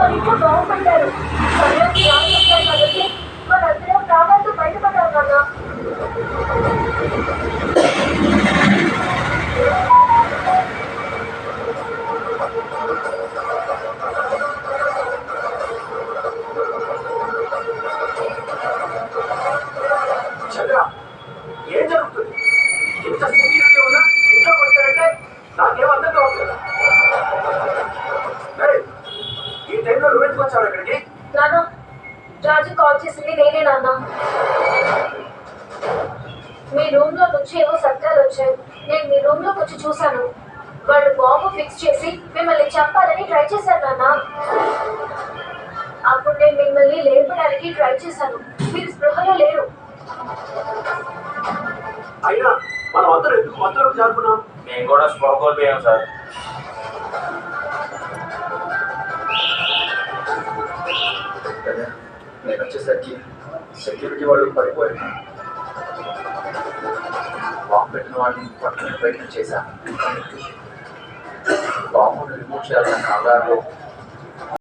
మన ఇంట్లో టైంలో నువ్వు ఎందుకు వచ్చావు ఇక్కడికి? నాన్న రాజు కాల్ చేసింది నేనే నాన్న. మీ రూమ్లో నుంచి ఏవో శబ్దాలు వచ్చాయి. నేను మీ రూమ్లోకి వచ్చి చూశాను. వాళ్ళు బాంబు ఫిక్స్ చేసి మిమ్మల్ని చంపాలని ట్రై చేశారు నాన్న. అప్పుడు నేను మిమ్మల్ని లేపడానికి ట్రై చేశాను. మీరు స్పృహలో లేరు. అయినా మనం అందరూ ఎందుకు మధ్యలో జారుకున్నాం? మేము కూడా స్పృహ కోల్పోయాం సార్. కదా? నేను వచ్చేసరికి సెక్యూరిటీ వాళ్ళు పడిపోయాను బాంబు పెట్టిన వాళ్ళని పట్టుకునే ప్రయత్నం చేశాను. బాంబును రిమూవ్ చేయాలన్న ఆధారంలో